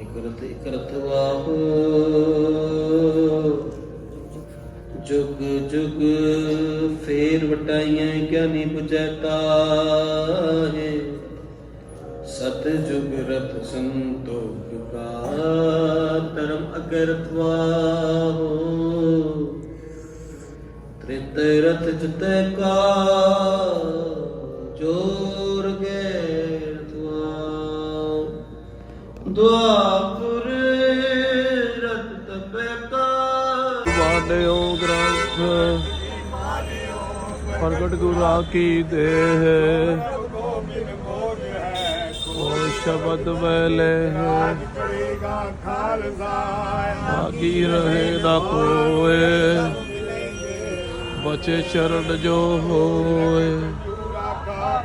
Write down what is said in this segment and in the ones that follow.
ਇਕਰਤ ਇਕਰਤ ਵਾਹੋ। ਜੁਗ ਜੁਗ, ਫੇਰ ਵਟਾਈਆਂ ਗਿਆਨੀ ਪੁਜੈ ਤਾਹੇ ਸਤ ਜੁਗ ਰਤ ਸੰਤੋਖ ਕਾ ਧਰਮ ਅਕਰਤ ਤ੍ਰਿਤ ਰਤ ਜਿਤੈ ਕਾ ਜੋਰ ਗੈ ਤਵਾ ਦੁਆਪੁਰ ਵਾਲਿਓ ਗ੍ਰੰਥ, ਪ੍ਰਗਟ ਗੁਰਾਂ ਕੀ ਦੇਹ ਓ ਸ਼ਬਦ ਮੈਲੇ ਹੈ। ਆਗੀ ਰਹੇ ਨਾ ਕੋਏ ਬਚੇ ਚਰਨ ਜੋ ਹੋਏ। ਪੂਰਾ ਕਾ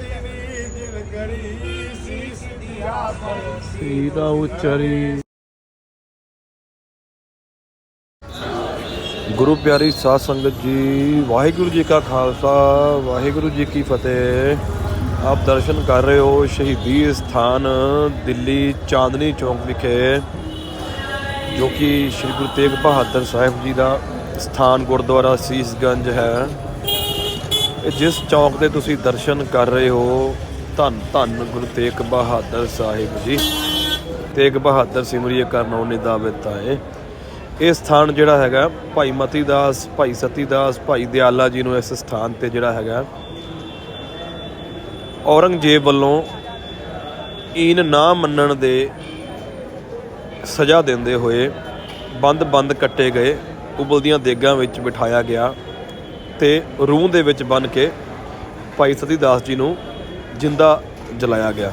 ਜਿਨੀ ਜਿਨ ਕਰੀ। ਸੀਦਾ ਉਚਰੀ। ਗੁਰੂ ਪਿਆਰੀ ਸਾਧ ਸੰਗਤ ਜੀ, ਵਾਹਿਗੁਰੂ ਜੀ ਕਾ ਖਾਲਸਾ, ਵਾਹਿਗੁਰੂ ਜੀ ਕੀ ਫਤਿਹ। ਆਪ ਦਰਸ਼ਨ ਕਰ ਰਹੇ ਹੋ ਸ਼ਹੀਦੀ ਸਥਾਨ ਦਿੱਲੀ ਚਾਂਦਨੀ ਚੌਂਕ ਵਿਖੇ, ਜੋ ਕਿ ਸ੍ਰੀ ਗੁਰੂ ਤੇਗ ਬਹਾਦਰ ਸਾਹਿਬ ਜੀ ਦਾ ਸਥਾਨ ਗੁਰਦੁਆਰਾ ਸੀਸਗੰਜ ਹੈ। ਜਿਸ ਚੌਂਕ ਦੇ ਤੁਸੀਂ ਦਰਸ਼ਨ ਕਰ ਰਹੇ ਹੋ ਧੰਨ ਧੰਨ ਗੁਰੂ ਤੇਗ ਬਹਾਦਰ ਸਾਹਿਬ ਜੀ। ਤੇਗ ਬਹਾਦਰ ਸਿਮਰਿਏ ਕਰਨੋ ਨਿਦਾਵਿਤ ਆਏ ਇਹ। ਸਥਾਨ ਜਿਹੜਾ ਹੈਗਾ, ਭਾਈ ਮਤੀ ਦਾਸ, ਭਾਈ ਸਤੀ ਦਾਸ, ਭਾਈ ਦਿਆਲਾ ਜੀ ਨੂੰ ਇਸ ਸਥਾਨ ਤੇ ਜਿਹੜਾ ਹੈਗਾ, ਔਰੰਗਜ਼ੇਬ ਵੱਲੋਂ ਈਨ ਨਾ ਮੰਨਣ ਦੇ ਸਜ਼ਾ ਦਿੰਦੇ ਹੋਏ ਬੰਦ-ਬੰਦ ਕੱਟੇ ਗਏ ਉਬਲਦੀਆਂ ਦੇਗਾਂ ਵਿੱਚ ਬਿਠਾਇਆ ਗਿਆ ਤੇ ਰੂਹ ਦੇ ਵਿੱਚ ਬਨ ਕੇ ਭਾਈ ਸਤੀ ਦਾਸ ਜੀ ਨੂੰ ਜਿੰਦਾ ਜਲਾਇਆ ਗਿਆ।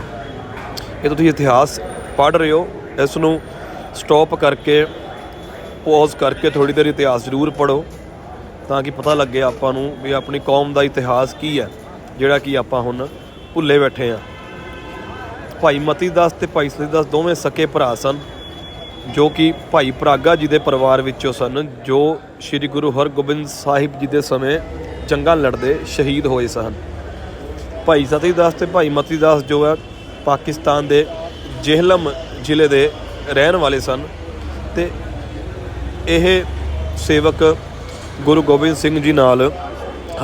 ਇਹ ਤੁਸੀਂ ਇਤਿਹਾਸ ਪੜ੍ਹ ਰਹੇ ਹੋ। ਇਸ ਨੂੰ ਸਟਾਪ ਕਰਕੇ ਪੌਜ਼ ਕਰਕੇ ਥੋੜੀ ਦੇਰ ਇਤਿਹਾਸ ਜ਼ਰੂਰ ਪੜੋ ਤਾਂ ਕਿ ਪਤਾ ਲੱਗੇ ਆਪਾਂ ਨੂੰ ਵੀ ਆਪਣੀ ਕੌਮ ਦਾ ਇਤਿਹਾਸ ਕੀ ਹੈ, ਜਿਹੜਾ ਕਿ ਆਪਾਂ ਹੁਣ ਭੁੱਲੇ ਬੈਠੇ ਆ ਭਾਈ ਮਤੀ ਦਾਸ ਤੇ ਭਾਈ ਸਤੀ ਦਾਸ ਦੋਵੇਂ ਸਕੇ ਭਰਾ ਸਨ, ਜੋ ਕਿ ਭਾਈ ਪ੍ਰਾਗਾ ਜੀ ਦੇ ਪਰਿਵਾਰ ਵਿੱਚੋਂ ਸਨ, ਜੋ ਸ੍ਰੀ ਗੁਰੂ ਹਰਗੋਬਿੰਦ ਸਾਹਿਬ ਜੀ ਦੇ ਸਮੇਂ ਜੰਗਾਂ ਲੜਦੇ ਸ਼ਹੀਦ ਹੋਏ ਸਨ। ਭਾਈ ਸਤੀ ਦਾਸ ਤੇ ਭਾਈ ਮਤੀ ਦਾਸ ਜੋ ਹੈ ਪਾਕਿਸਤਾਨ ਦੇ ਜੇਹਲਮ ਜ਼ਿਲ੍ਹੇ ਦੇ ਰਹਿਣ ਵਾਲੇ ਸਨ ਤੇ ਇਹ ਸੇਵਕ ਗੁਰੂ ਗੋਬਿੰਦ ਸਿੰਘ ਜੀ ਨਾਲ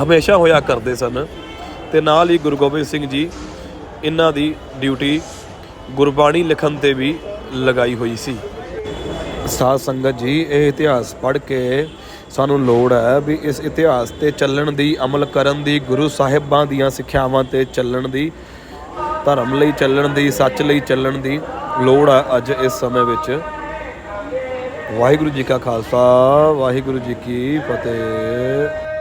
ਹਮੇਸ਼ਾ ਹੋਇਆ ਕਰਦੇ ਸਨ ਤੇ ਨਾਲ ਹੀ ਗੁਰੂ ਗੋਬਿੰਦ ਸਿੰਘ ਜੀ ਇਹਨਾਂ ਦੀ ਡਿਊਟੀ ਗੁਰਬਾਣੀ ਲਿਖਣ ਤੇ ਵੀ ਲਗਾਈ ਹੋਈ ਸੀ। ਸਾਧ ਸੰਗਤ ਜੀ, ਇਹ ਇਤਿਹਾਸ ਪੜ੍ਹ ਕੇ ਸਾਨੂੰ ਲੋੜ ਹੈ ਵੀ ਇਸ ਇਤਿਹਾਸ ਤੇ ਚੱਲਣ ਦੀ, ਅਮਲ ਕਰਨ ਦੀ, ਗੁਰੂ ਸਾਹਿਬਾਂ ਦੀਆਂ ਸਿੱਖਿਆਵਾਂ ਤੇ ਚੱਲਣ ਦੀ, ਧਰਮ ਲਈ ਚੱਲਣ ਦੀ, ਸੱਚ ਲਈ ਚੱਲਣ ਦੀ ਲੋੜ ਹੈ ਅੱਜ ਇਸ ਸਮੇਂ ਵਿੱਚ। ਵਾਹਿਗੁਰੂ ਜੀ ਕਾ ਖਾਲਸਾ, ਵਾਹਿਗੁਰੂ ਜੀ ਕੀ ਫਤਿਹ।